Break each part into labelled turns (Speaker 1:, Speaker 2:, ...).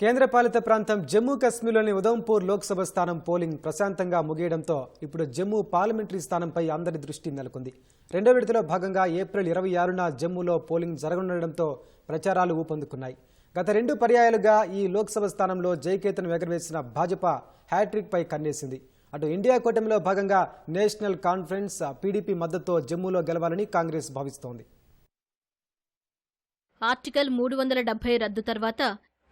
Speaker 1: కేంద్రపాలిత ప్రాంతం జమ్మూ కశ్మీర్లోని ఉదంపూర్ లోక్సభ స్థానం పోలింగ్ ప్రశాంతంగా ముగియడంతో ఇప్పుడు జమ్మూ పార్లమెంటరీ స్థానంపై అందరి దృష్టి నెలకొంది. రెండో విడతలో భాగంగా ఏప్రిల్ ఇరవై ఆరున జమ్మూలో పోలింగ్ జరగనుండడంతో ప్రచారాలు ఊపందుకున్నాయి. గత రెండు పర్యాయాలుగా ఈ లోక్సభ స్థానంలో జయకేతను ఎగరవేసిన భాజపా హ్యాట్రిక్పై కన్నేసింది. అటు ఇండియా కూటమిలో భాగంగా నేషనల్ కాన్ఫరెన్స్ పీడీపీ మద్దతుతో జమ్మూలో గెలవాలని కాంగ్రెస్ భావిస్తోంది.
Speaker 2: ఆర్టికల్ మూడు వందల డెబ్బై రద్దు తర్వాత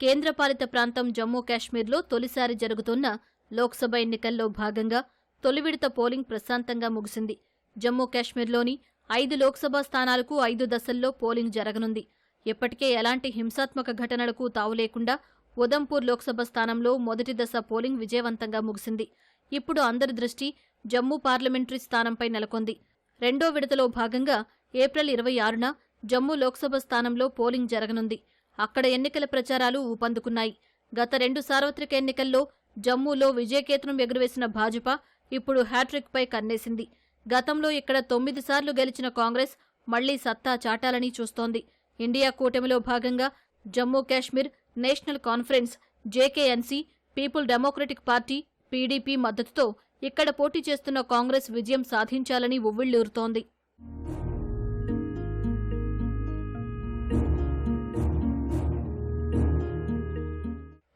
Speaker 2: కేంద్రపాలిత ప్రాంతం జమ్మూ కాశ్మీర్లో తొలిసారి జరుగుతున్న లోక్సభ ఎన్నికల్లో భాగంగా తొలి విడత పోలింగ్ ప్రశాంతంగా ముగిసింది. జమ్మూ కాశ్మీర్లోని ఐదు లోక్సభ స్థానాలకు ఐదు దశల్లో పోలింగ్ జరగనుంది. ఇప్పటికే ఎలాంటి హింసాత్మక ఘటనలకు తావు లేకుండా ఉదంపూర్ లోక్సభ స్థానంలో మొదటి దశ పోలింగ్ విజయవంతంగా ముగిసింది. ఇప్పుడు అందరి దృష్టి జమ్మూ పార్లమెంటరీ స్థానంపై నెలకొంది. రెండో విడతలో భాగంగా ఏప్రిల్ ఇరవై ఆరున జమ్మూ లోక్సభ స్థానంలో పోలింగ్ జరగనుంది. అక్కడ ఎన్నికల ప్రచారాలు ఊపందుకున్నాయి. గత రెండు సార్వత్రిక ఎన్నికల్లో జమ్మూలో విజయకేతనం ఎగురవేసిన భాజపా ఇప్పుడు హ్యాట్రిక్పై కన్నేసింది. గతంలో ఇక్కడ తొమ్మిది సార్లు గెలిచిన కాంగ్రెస్ మళ్ళీ సత్తా చాటాలని చూస్తోంది. ఇండియా కూటమిలో భాగంగా Jammu Kashmir national conference JKNC people democratic party PDP మద్దతుతో ఇక్కడ పోటీ చేస్తున్న కాంగ్రెస్ విజయం సాధించాలని ఉవ్విళ్ళూరుతోంది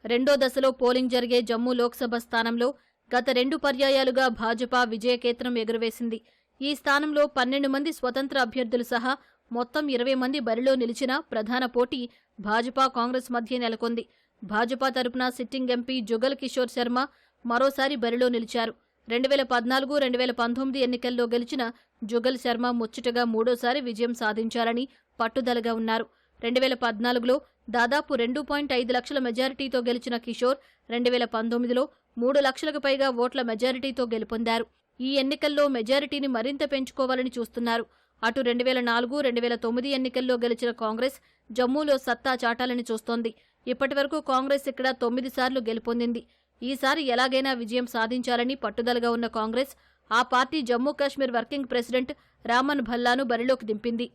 Speaker 2: రెండో దశలో పోలింగ్ జరిగే జమ్మూ లోక్సభ స్థానంలో గత రెండు పర్యాయాలుగా భాజపా విజయకేతనం ఎగురవేసింది. ఈ స్థానంలో పన్నెండు మంది స్వతంత్ర అభ్యర్థులు సహా మొత్తం ఇరవై మంది బరిలో నిలిచిన ప్రధాన పోటీ భాజపా కాంగ్రెస్ మధ్య నెలకొంది. భాజపా తరపున సిట్టింగ్ ఎంపీ జుగల్ కిషోర్ శర్మ మరోసారి బరిలో నిలిచారు. రెండు వేల పద్నాలుగు రెండు వేల పంతొమ్మిది ఎన్నికల్లో గెలిచిన జుగల్ శర్మ ముచ్చటగా మూడోసారి విజయం సాధించాలని పట్టుదలగా ఉన్నారు. రెండు వేల పద్నాలుగులో దాదాపు రెండు పాయింట్ ఐదు లక్షల మెజారిటీతో గెలిచిన కిషోర్ రెండు వేల పంతొమ్మిదిలో మూడు లక్షలకు పైగా ఓట్ల మెజారిటీతో గెలుపొందారు. ఈ ఎన్నికల్లో మెజారిటీని మరింత పెంచుకోవాలని చూస్తున్నారు. అటు రెండు వేల నాలుగు రెండు వేల తొమ్మిది ఎన్నికల్లో గెలిచిన కాంగ్రెస్ జమ్మూలో సత్తా చాటాలని చూస్తోంది. ఇప్పటివరకు కాంగ్రెస్ ఇక్కడ తొమ్మిది సార్లు గెలుపొందింది. ఈసారి ఎలాగైనా విజయం సాధించాలని పట్టుదలగా ఉన్న కాంగ్రెస్ ఆ party Jammu Kashmir working president Raman భల్లాను బరిలోకి దింపింది.